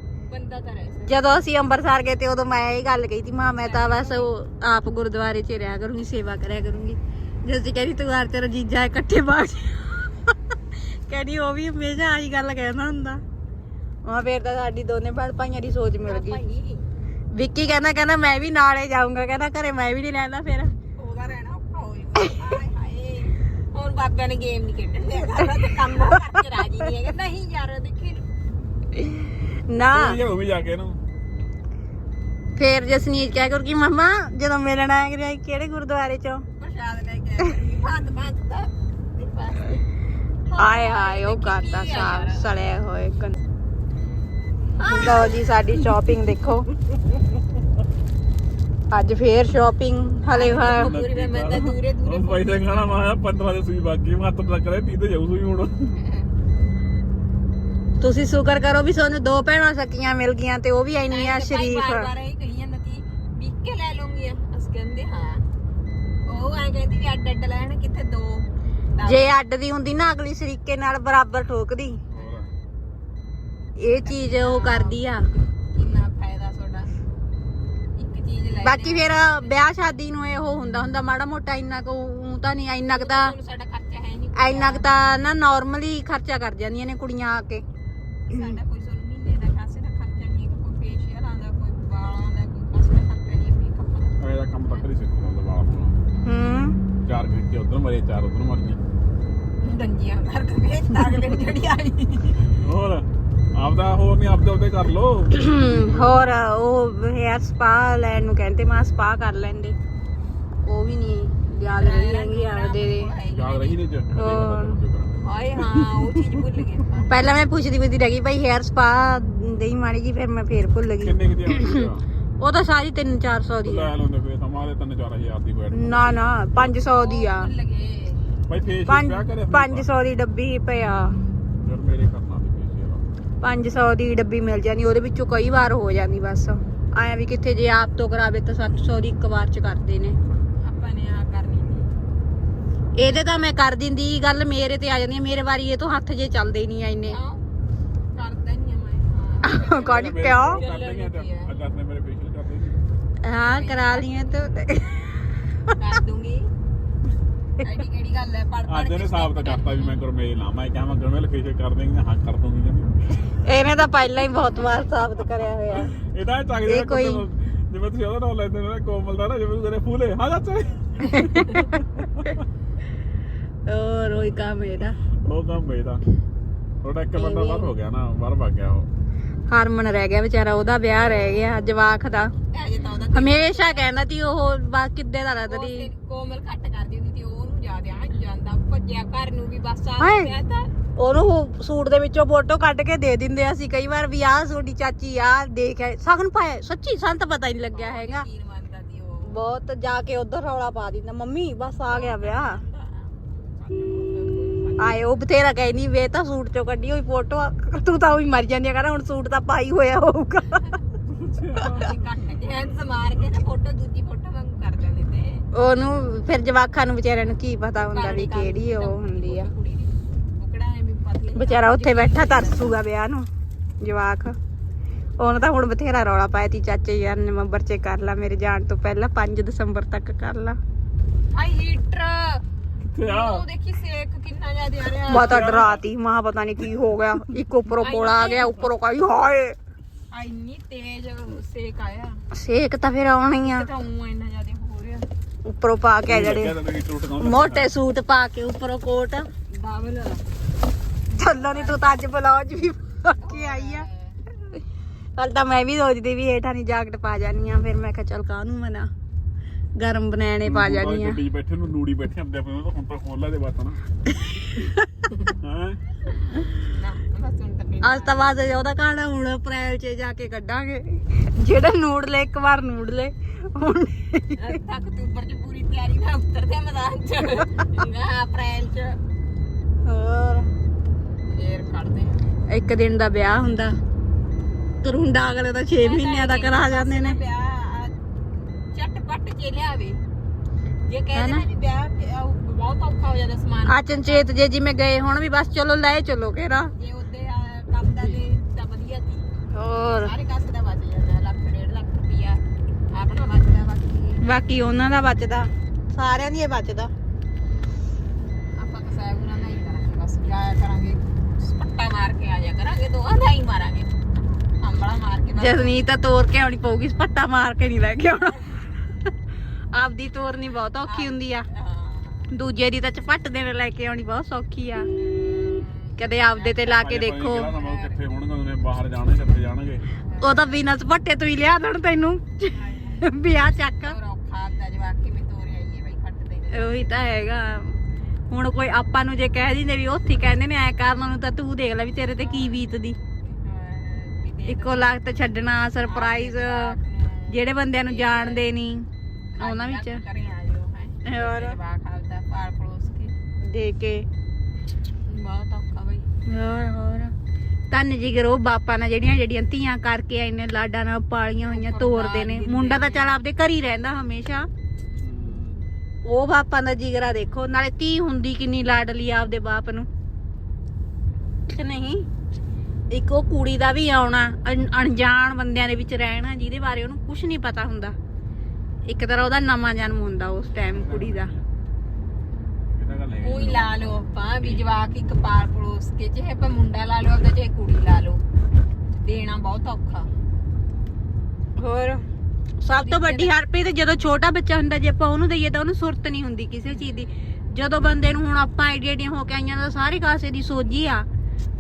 ਜਦੋਂ ਅਸੀਂ ਅੰਮ੍ਰਿਤਸਰ ਗਏ ਤੇ ਉਦੋਂ ਮੈਂ ਇਹ ਗੱਲ ਕਹੀ ਸੀ ਮਾਂ ਮੈਂ ਤਾਂ ਬਸ ਉਹ ਆਪ ਗੁਰਦੁਆਰੇ 'ਚ ਰਿਹਾ ਕਰੂੰਗੀ ਸੇਵਾ ਕਰਿਆ ਕਰੂੰਗੀ। ਜੱਸੀ ਕਹਿੰਦੀ ਤੂੰ ਆਰ ਤੇਰਾ ਜੀਜਾ ਇਕੱਠੇ ਬਾਗ ਕਹਿੰਦੀ ਉਹ ਵੀ ਹਮੇਸ਼ਾ ਆਹੀ ਗੱਲ ਕਹਿੰਦਾ ਹੁੰਦਾ। ਉਹ ਫੇਰ ਤਾਂ ਸਾਡੀ ਦੋਨੇ ਭੈਣ ਭਾਈਆਂ ਦੀ ਸੋਚ ਮਿਲ ਗਈ। ਵਿੱਕੀ ਕਹਿੰਦਾ ਕਹਿੰਦਾ ਮੈਂ ਵੀ ਨਾਲੇ ਜਾਊਂਗਾ। ਕਹਿੰਦਾ ਘਰੇ ਮੈਂ ਵੀ ਨਹੀਂ ਰਹਿੰਦਾ ਫਿਰ। ਉਹਦਾ ਰਹਿਣਾ ਔਖਾ ਹੋ ਜਾਊਗਾ ਹਾਏ ਹਾਏ। ਹੁਣ ਬਾਬਿਆਂ ਨੇ ਗੇਮ ਨਹੀਂ ਖੇਡਣ ਕੰਮ ਕਰਕੇ ਰਾਜੀ ਨਹੀਂ ਹੈਗਾ। ਨਹੀਂ ਯਾਰ ਦੇਖੀ ਨਾ। ਇਹ ਉਹ ਵੀ ਜਾ ਕੇ ਇਹਨੂੰ ਫੇਰ ਜਸਨੀਤ ਕਹਿ ਕਰ ਕਿ ਮਮਾ ਜਦੋਂ ਮਿਲਣ ਆਇਆ ਕਿਹੜੇ ਗੁਰਦੁਆਰੇ ਚੋਂ? ਪ੍ਰਸ਼ਾਦ ਲੈ ਕੇ ਆਈ ਭਾਤ ਭਾਤ ਦਾ ਆਏ ਹਾਏ ਉਹ ਕਰਤਾ ਸਾਫ਼ ਸੜੇ ਹੋਏ ਕਨ ਲਓ ਜੀ ਸਾਡੀ ਸ਼ਾਪਿੰਗ ਦੇਖੋ। ਅੱਜ ਫੇਰ ਸ਼ਾਪਿੰਗ ਹਲੇ ਹ- ਪੂਰੀ ਮੈਂ ਤਾਂ ਦੂਰੇ ਦੂਰੇ ਉਹ ਪੈਸੇ ਖਾਣਾ ਮਾ 15 ਦੇ ਸੂਈ ਬਾਕੀ ਮੈਂ ਹੱਥ ਲੱਗ ਰਿਹਾ 30 ਤੇ ਜਾਊ ਸੂਈ ਹੁਣ। ਤੁਸੀਂ ਸ਼ੁਕਰ ਕਰੋ ਵੀ ਤੁਹਾਨੂੰ ਦੋ ਭੈਣਾਂ ਸਕੀਆਂ ਮਿਲ ਗਈਆਂ ਤੇ ਉਹ ਵੀ ਇੰਨੀਆਂ ਸ਼ਰੀਫ। ਬਾਰ ਬਾਰ ਇਹ ਕਹੀ ਜਾਂਦਾ ਕਿ ਵਿਕ ਕੇ ਲੈ ਲਵਾਂਗੀ ਅਸ ਕਹਿੰਦੇ ਹਾਂ। ਉਹ ਐ ਕਹਿੰਦੀ ਵੀ ਅੱਡ ਅੱਡ ਲੈਣ ਕਿੱਥੇ ਦੋ? ਜੇ ਅੱਡ ਦੀ ਹੁੰਦੀ ਨਾ ਅਗਲੀ ਸ਼ਰੀਕੇ ਨਾਲ ਬਰਾਬਰ ਠੋਕਦੀ। ਇਹ ਚੀਜ਼ ਉਹ ਕਰਦੀ ਆ। ਕਿੰਨਾ ਫਾਇਦਾ ਤੁਹਾਡਾ? ਇੱਕ ਚੀਜ਼ ਲੈ ਬਾਕੀ ਫਿਰ ਵਿਆਹ ਸ਼ਾਦੀ ਨੂੰ ਇਹ ਉਹ ਹੁੰਦਾ ਹੁੰਦਾ ਮਾੜਾ ਮੋਟਾ ਇੰਨਾ ਕੁ ਊਂ ਤਾਂ ਨਹੀਂ ਇੰਨਾ ਕੁ ਤਾਂ ਹੁਣ ਸਾਡਾ ਖਰਚਾ ਹੈ ਨਹੀਂ ਇੰਨਾ ਨਾ ਨਾਰਮਲੀ ਖਰਚਾ ਕਰ ਜਾਂਦੀਆਂ ਨੇ ਕੁੜੀਆਂ ਆ ਕੇ। ਸਾਡਾ ਕੋਈ ਸੋਨ ਮਹੀਨੇ ਦਾ ਖਾਸੇ ਦਾ ਖਰਚਾ ਨਹੀਂ ਹੈ ਕੋਈ ਫੇਸ਼ੀਅਲ ਆਂਦਾ ਕੋਈ ਵਾਲਾਂ ਦਾ ਕੋਈ ਖਾਸੇ ਦਾ ਖਰਚਾ ਨਹੀਂ ਮੇਕਅਪ ਦਾ ਇਹਦਾ ਕੰਮ ਤਾਂ ਕਰੀ ਸਿੱਖ ਲੈਂਦਾ ਵਾਲਾ ਪਾਉਣਾ। ਹੂੰ। ਚਾਰ ਘੰਟੇ ਉਧਰ ਮਰੇ ਚਾਰ ਉਧਰ ਮਰੀਆਂ ਦੰਜੀਆਂ ਕਰ ਕੇ ਵੇਚ ਤਾਗਲੇ ਦੀ ਜਿਹੜੀ ਆਈ। ਹੋਰ ਆਪਦਾ ਹੋਰ ਨਹੀਂ ਆਪਦੇ ਉਹਦੇ ਕਰ ਲੋ ਹੋਰ ਉਹ ਹੇਅਰ ਸਪਾ ਲੈਣ ਨੂੰ ਕਹਿੰਦੇ ਮੈਂ ਸਪਾ ਕਰ ਲੈਂਦੇ। ਉਹ ਵੀ ਨਹੀਂ ਯਾਦ ਰਹੀ ਹੈਗੀ ਆਪਦੇ। ਦੇ ਯਾਦ ਰਹੀ ਨਹੀਂ ਚ ਹਾਏ ਹਾਂ ਉਹ ਚੀਜ਼ ਭੁੱਲ ਗਏ ਆਪਾਂ। ਪਹਿਲਾਂ ਮੈਂ ਪੁੱਛਦੀ ਪੁੱਛਦੀ ਰਹਿ ਗਈ ਭਾਈ ਹੇਅਰ ਸਪਾ ਦੇਈ ਮਾੜੀ ਜੀ ਫਿਰ ਮੈਂ ਫੇਰ ਭੁੱਲ ਗਈ। ਕਿੰਨੇ ਕਿਤੇ ਉਹ ਤਾਂ ਸਾਰੀ 3-400 ਦੀ ਆ। ਲੈ ਲੈਂਦੇ ਫੇਰ ਸਮਾਂ ਦੇ 3-4000 ਦੀ ਬੈਠ ਨਾ ਨਾ 500 ਦੀ ਆ। ਭੁੱਲ ਗਏ। ਭਾਈ ਫੇਸ ਪੰਜ- ਪਿਆ ਕਰੇ 500 ਦੀ ਡੱਬੀ ਪਿਆ। ਯਾਰ ਮੇਰੇ ਕਰਨਾ ਦੀ ਫੇਸ 500 ਦੀ ਡੱਬੀ ਮਿਲ ਜਾਂਦੀ ਉਹਦੇ ਵਿੱਚੋਂ ਕਈ ਵਾਰ ਹੋ ਜਾਂਦੀ ਬਸ। ਆਇਆ ਵੀ ਕਿੱਥੇ ਜੇ ਆਪ ਤੋਂ ਕਰਾਵੇ ਤਾਂ 700 ਦੀ ਇੱਕ ਵਾਰ ਚ ਕਰਦੇ ਨੇ। ਇਹਦੇ ਤਾਂ ਮੈਂ ਕਰ ਦਿੰਦੀ ਗੱਲ ਮੇਰੇ ਤੇ ਆ ਜਾਂਦੀ ਆ, ਮੇਰੇ ਵਾਰੀ ਇਹ ਤੋਂ ਹੱਥ ਜੇ ਚੱਲਦੇ ਨਹੀਂ ਆ ਇੰਨੇ। ਕਰਦਾ ਨਹੀਂ ਮੈਂ ਕਿਉਂ? ਤਾਂ ਆਪਣੇ ਮੇਰੇ ਫੇਸ਼ੀਅਲ ਕਰਦੇ ਸੀ ਹਾਂ ਕਰਾ ਲਈਆਂ ਤੂੰ। ਹਾਂ ਕਰ ਦੂੰਗੀ। ਐਡੀ ਕਿਹੜੀ ਗੱਲ ਹੈ? ਪੜ ਪੜ ਅੱਜ ਇਹਨੇ ਸਾਬਤ ਕਰਤਾ ਵੀ ਮੈਂ ਗੁਰਮੇਲ ਨਾ ਮੈਂ ਕਿਹਾ ਮੈਂ ਗੁਰਮੇਲ ਫੇਸ਼ੀਅਲ ਕਰ ਦੇਂਗੇ ਹਾਂ ਕਰ ਦੂੰਗੀ ਕਹਿੰਦੀ। ਇਹਨੇ ਤਾਂ ਪਹਿਲਾਂ ਹੀ ਬਹੁਤ ਵਾਰ ਸਾਬਤ ਕਰਿਆ ਹੋਇਆ। ਇਹਦਾ ਚੱਕ ਇਹ ਜਿਹੜਾ ਕੋਈ- ਜਿਵੇਂ ਤੁਸੀਂ ਉਹਦਾ ਨਾਮ ਲੈਂਦੇ ਨੇ ਕੋਮਲ ਦਾ ਨਾ ਜਿਵੇਂ ਤੇਰੇ ਫੂਲੇ ਹਾਂ ਚਾਚਾ ਹੋਰ ਉਹੀ ਕੰਮ ਇਹਦਾ। ਉਹ ਕੰਮ ਬਈਦਾ ਉਹਦਾ ਇੱਕ ਬੰਦਾ ਬਾਹਰ ਹੋ ਗਿਆ ਨਾ ਬਾਹਰ ਭੱਗ ਗਿਆ ਉਹ। ਹਰਮਨ ਰਹਿ ਗਿਆ ਵਿਚਾਰਾ ਉਹਦਾ ਵਿਆਹ ਰਹਿ ਗਿਆ ਜਵਾਕ ਦਾ। ਅਜੇ ਤਾਂ ਉਹਦਾ ਹਮੇਸ਼ਾ ਕਹਿੰਦਾ ਸੀ ਉਹ ਬਾ ਕਿੱਦੇ ਦਾ ਲੱਗਦਾ ਉਹ ਸੀ ਤੇ ਕੋਮਲ ਘੱਟ ਕਰਦੀ ਹੁੰਦੀ ਸੀ ਉਹਨੂੰ ਜ਼ਿਆਦਾ ਆ ਜਾਂਦਾ ਭੱਜਿਆ ਘਰ ਨੂੰ ਵੀ ਬਸ ਆ ਹਾਏ। ਗਿਆ ਤਾਂ। ਉਹਨੂੰ ਉਹ ਸੂਟ ਦੇ ਵਿੱਚੋਂ ਫੋਟੋ ਕੱਢ ਕੇ ਦੇ ਦਿੰਦੇ ਅਸੀਂ ਕਈ ਵਾਰ ਵੀ ਆਹ ਤੁਹਾਡੀ ਚਾਚੀ ਆ ਦੇਖ ਸਗਨ ਪਾਇਆ ਸੱਚੀ ਸਾਨੂੰ ਤਾਂ ਪਤਾ ਹੀ ਨਹੀਂ ਲੱਗਿਆ ਹੈਗਾ। ਯਕੀਨ ਮੰਨਦਾ ਸੀ ਉਹ। ਬਹੁਤ ਜਾ ਕੇ ਉਧਰ ਰੌਲਾ ਪਾ ਦਿੰਦਾ ਮੰਮੀ ਬਸ ਆ ਗਿਆ ਵਿਆਹ। ਆਏ, ਉਹ ਬਥੇਰਾ ਕਹਿੰਦੀ ਵੇ ਤਾਂ ਸੂਟ ਚੋਂ ਕੱਢੀ ਹੋਈ ਫੋਟੋ ਤੂੰ ਤਾਂ ਉਹੀ ਮਰ ਜਾਂਦੀ ਆ, ਕਹਿੰਦਾ ਹੁਣ ਸੂਟ ਤਾਂ ਪਾਈ ਹੋਇਆ ਹੋਊਗਾ। ਅਸੀਂ ਮਾਰ ਕੇ ਨਾ ਫੋਟੋ ਦੂਜੀ ਫੋਟੋ ਵਾਂਗੂ ਕਰ ਦਿੰਦੇ ਤੇ ਉਹਨੂੰ ਫਿਰ ਜਵਾਕਾਂ ਨੂੰ ਵਿਚਾਰਿਆਂ ਨੂੰ ਕੀ ਪਤਾ ਹੁੰਦਾ ਵੀ ਕਿਹੜੀ ਉਹ ਹੁੰਦੀ ਆ। ਕੁੜੀ ਦੀ ਉਹ ਕਿਹੜਾ ਐਵੇਂ ਪਤਲੀ ਵਿਚਾਰਾ ਉੱਥੇ ਬੈਠਾ, ਤਰਸੂਗਾ ਵਿਆਹ ਨੂੰ, ਜਵਾਕ। ਉਹਨੇ ਤਾਂ ਹੁਣ ਬਥੇਰਾ ਰੌਲਾ ਪਾਇਆ, ਤੀ ਚਾਚੇ ਯਾਰ ਨਵੰਬਰ ਚ ਕਰ ਲਾ, ਮੇਰੇ ਜਾਣ ਤੋਂ ਪਹਿਲਾਂ 5 ਦਸੰਬਰ ਤੱਕ ਕਰ ਲਾ। High heater. ਕਿੱਥੇ ਆ। ਉਹ ਦੇਖੀ ਸੇਕ ਕਿੰਨਾ ਜ਼ਿਆਦਾ ਆ ਰਿਹਾ। ਮੈਂ ਤਾਂ ਡਰਾਤੀ ਮਾਂ ਪਤਾ ਨਹੀਂ ਕੀ ਹੋ ਗਿਆ। ਇੱਕ ਉੱਪਰੋਂ ਕੋਲਾ ਆ ਗਿਆ ਉੱਪਰੋਂ ਕਹੀ ਹਾਏ। ਆ ਇੰਨੀ ਤੇਜ਼ ਸੇਕ ਆਇਆ। ਸੇਕ ਤਾਂ ਫਿਰ ਆਉਣਾ ਹੀ ਆ। ਤਾਂ ਉਹ ਇੰਨਾ ਜ਼ਿਆਦਾ ਹੋ ਰਿਹਾ। ਉੱਪਰੋਂ ਪਾ ਕੇ ਜਿਹੜੇ ਨਾ ਮੋਟੇ ਸੂਟ ਪਾ ਕੇ ਉੱਪਰੋਂ ਕੋਟ। ਡਬਲ ਚੱਲੋ ਨਹੀਂ ਤੂੰ ਤਾਂ ਅੱਜ ਬਲੌਜ ਵੀ ਪਾ ਕੇ ਆਈ ਆ। ਕੱਲ ਤਾਂ ਮੈਂ ਵੀ ਸੋਚਦੀ ਵੀ ਹੇਠਾਂ ਨਹੀਂ ਜੈਕਟ ਪਾ ਜਾਨੀ ਆ ਫਿਰ ਮੈਂ ਕਿਹਾ ਚੱਲ ਕਾਹਨੂੰ ਮਨਾ। ਗਰਮ ਬਨੈਣੇ ਪਾ ਜਾਨੀ ਆ ਗੱਡੀ ਬੈਠੇ ਨੂੰ ਨੂੜੀ ਬੈਠੇ ਆਪਣੇ ਆਪਣੇ ਨੂੰ ਤਾਂ ਹੁਣ ਤਾਂ ਖੋਲ ਲਾ ਦੇ ਬਾਤ ਨਾ। ਹਾਂ? ਨਾ ਬਸ ਹੁਣ ਤਾਂ ਅੱਜ ਤਾਂ ਬਾਅਦ ਉਹਦਾ ਕਹਾਣਾ ਹੁਣ ਅਪ੍ਰੈਲ 'ਚ ਜਾ ਕੇ ਕੱਢਾਂਗੇ। ਜਿਹੜੇ ਨੂਡਲੇ ਇੱਕ ਵਾਰ ਹੁਣ ਤੱਕ ਅਕਤੂਬਰ ਚ ਪੂਰੀ ਤਿਆਰੀ ਨਾਲ ਉਤਰਦੇ ਆ ਮੈਦਾਨ ਚ। ਨਾ ਅਪ੍ਰੈਲ ਚ। ਹੋਰ? ਫੇਰ ਕੱਢਦੇ ਆ। ਇੱਕ ਦਿਨ ਦਾ ਵਿਆਹ ਹੁੰਦਾ। ਕਰੁੰਡਾ ਅਗਲੇ ਦਾ 6 ਮਹੀਨਿਆਂ ਦਾ ਕਰਾ ਜਾਂਦੇ ਨੇ। ਵਿਆਹ ਲਿਆਵੇ। ਜੇ ਕਹਿੰਦੇ ਨੇ ਵੀ ਵਿਆਹ ਤੇ ਆਊ, ਬਹੁਤ ਔਖਾ ਹੋ ਜਾਂਦਾ ਸਮਾਨ। ਆ ਚੰਚੇਤ ਜੇ ਜਿਵੇਂ ਗਏ ਹੁਣ ਵੀ ਬਸ ਚਲੋ ਲੈ ਚਲੋ ਘੇਰਾ। ਜੇ ਉਹਦੇ ਆ, ਕੰਮ ਦਾ ਤੇ ਤਾਂ ਵਧੀਆ ਸੀ। ਹੋਰ। ਸਾਰੇ ਕਾਸੇ ਦਾ ਬਚ ਜਾਂਦਾ ਲੱਖ ਡੇਢ ਲੱਖ ਰੁਪਈਆ। ਆਪਣਾ ਬਚਦਾ ਬਾਕੀ ਬਾਕੀ ਉਹਨਾਂ ਦਾ ਬਚਦਾ ਸਾਰਿਆਂ ਦੀ ਹੀ ਬਚਦਾ ਆਪਾਂ ਕਸਾਇਆ ਉਹਨਾਂ ਦਾ ਹੀ ਕਰਾਂਗੇ ਬਸ ਜਾਇਆ ਕਰਾਂਗੇ ਸਪੱਟਾ ਮਾਰ ਕੇ ਆ ਜਾ ਕਰਾਂਗੇ ਦੋਹਾਂ ਦਾ ਹੀ ਮਾਰਾਂਗੇ। ਅੰਬਲਾ ਮਾਰ ਕੇ ਬਸ। ਜਸਨੀਤ ਤਾਂ ਤੋਰ ਕੇ ਆਉਣੀ ਪਊਗੀ ਪੱਟਾ ਮਾਰ ਕੇ ਨਹੀਂ ਲੈ ਕੇ ਆਉਣਾ। ਆਪਦੀ ਤੋਰਨੀ ਬਹੁਤ ਔਖੀ ਹੁੰਦੀ ਆ। ਦੂਜੇ ਦੀ ਤਾਂ ਝਪੱਟ ਦੇਣ ਲੈ ਕੇ ਆਉਣੀ ਬਹੁਤ ਸੌਖੀ ਆ। ਕਦੇ ਆਪਦੇ ਤੇ ਲਾ ਕੇ ਦੇਖੋ। ਉਹ ਕਿੱਥੇ ਹੋਣਗੇ ਉਹਨੇ ਬਾਹਰ ਜਾਣੇ ਕਿੱਥੇ ਜਾਣਗੇ। ਉਹ ਤਾਂ ਬਿਨਾਂ ਝਪੱਟੇ ਤੋਂ ਹੀ ਲਿਆ ਦੇਣ ਤੈਨੂੰ। ਵਿਆਹ ਚੱਕ। ਉਹੀ ਤਾਂ ਹੈਗਾ। ਹੁਣ ਕੋਈ ਆਪਾਂ ਨੂੰ ਜੇ ਕਹਿ ਦਿੰਦੇ ਵੀ ਉੱਥੇ ਹੀ ਕਹਿੰਦੇ ਨੇ ਐ ਕਰਨ ਨੂੰ ਤਾਂ ਤੂੰ ਦੇਖ ਲੈ ਵੀ ਤੇਰੇ ਤੇ ਕੀ ਬੀਤਦੀ। ਇੱਕੋ ਲੱਖ ਤੇ ਛੱਡਣਾ ਸਰਪ੍ਰਾਈਜ਼ ਜਿਹੜੇ ਬੰਦਿਆਂ ਨੂੰ ਜਾਣਦੇ ਨਹੀਂ ਉਹਨਾਂ ਵਿੱਚ। ਕਰੇ ਆ ਜਿਓ ਹੈ। ਹੋਰ। ਜਵਾਕ ਆਪਦਾ ਪਾਲ ਪਲੋਸ ਕੇ। ਦੇ ਕੇ। ਬਹੁਤ ਔਖਾ ਬਈ। ਹੋਰ ਹੋਰ। ਧੰਨ ਜਿਗਰ ਉਹ ਬਾਪਾ ਨਾਲ ਜਿਹੜੀਆਂ ਜਿਹੜੀਆਂ ਧੀਆਂ ਕਰਕੇ ਇੰਨੇ ਲਾਡਾਂ ਨਾਲ ਪਾਲੀਆਂ ਹੋਈਆਂ ਤੋਰਦੇ ਨੇ। ਮੁੰਡਾ ਤਾਂ ਚੱਲ ਆਪਦੇ ਘਰ ਹੀ ਰਹਿੰਦਾ ਹਮੇਸ਼ਾ। ਉਹ ਬਾਪਾਂ ਦਾ ਜਿਗਰਾ ਦੇਖੋ ਨਾਲੇ ਧੀ ਹੁੰਦੀ ਕਿੰਨੀ ਲਾਡਲੀ ਆ ਆਪਦੇ ਬਾਪ ਨੂੰ। ਕਿ ਨਹੀਂ ਇੱਕ ਉਹ ਕੁੜੀ ਦਾ ਵੀ ਆਉਣਾ ਅਣ- ਅਣਜਾਣ ਬੰਦਿਆਂ ਦੇ ਵਿੱਚ ਰਹਿਣਾ ਜਿਹਦੇ ਬਾਰੇ ਉਹਨੂੰ ਕੁਝ ਨਹੀਂ ਪਤਾ ਹੁੰਦਾ। ਇੱਕ ਤਰ੍ਹਾਂ ਉਹਦਾ ਨਵਾਂ ਜਨਮ ਹੁੰਦਾ ਉਸ ਟਾਈਮ ਕੁੜੀ ਦਾ। ਉਹੀ ਲਾ ਲਓ ਆਪਾਂ ਵੀ ਜਵਾਕ ਇੱਕ ਪਾਲ ਪਲੋਸ ਕੇ ਚਾਹੇ ਆਪਾਂ ਮੁੰਡਾ ਲਾ ਲਓ ਆਪਦਾ ਚਾਹੇ ਕੁੜੀ ਲਾ ਲਓ ਦੇਣਾ ਬਹੁਤ ਔਖਾ। ਹੋਰ ਸਭ ਤੋਂ ਵੱਡੀ ਹਰਪ੍ਰੀਤ ਜਦੋਂ ਛੋਟਾ ਬੱਚਾ ਹੁੰਦਾ ਜੇ ਆਪਾਂ ਉਹਨੂੰ ਦਈਏ ਤਾਂ ਉਹਨੂੰ ਸੁਰਤ ਨਹੀਂ ਹੁੰਦੀ ਕਿਸੇ ਚੀਜ਼ ਦੀ। ਜਦੋਂ ਬੰਦੇ ਨੂੰ ਹੁਣ ਆਪਾਂ ਆਈਡੀਆ ਆਈਡੀਆਂ ਹੋ ਕੇ ਆਈਆਂ ਤਾਂ ਸਾਰੇ ਕਾਸੇ ਦੀ ਸੋਝੀ ਆ।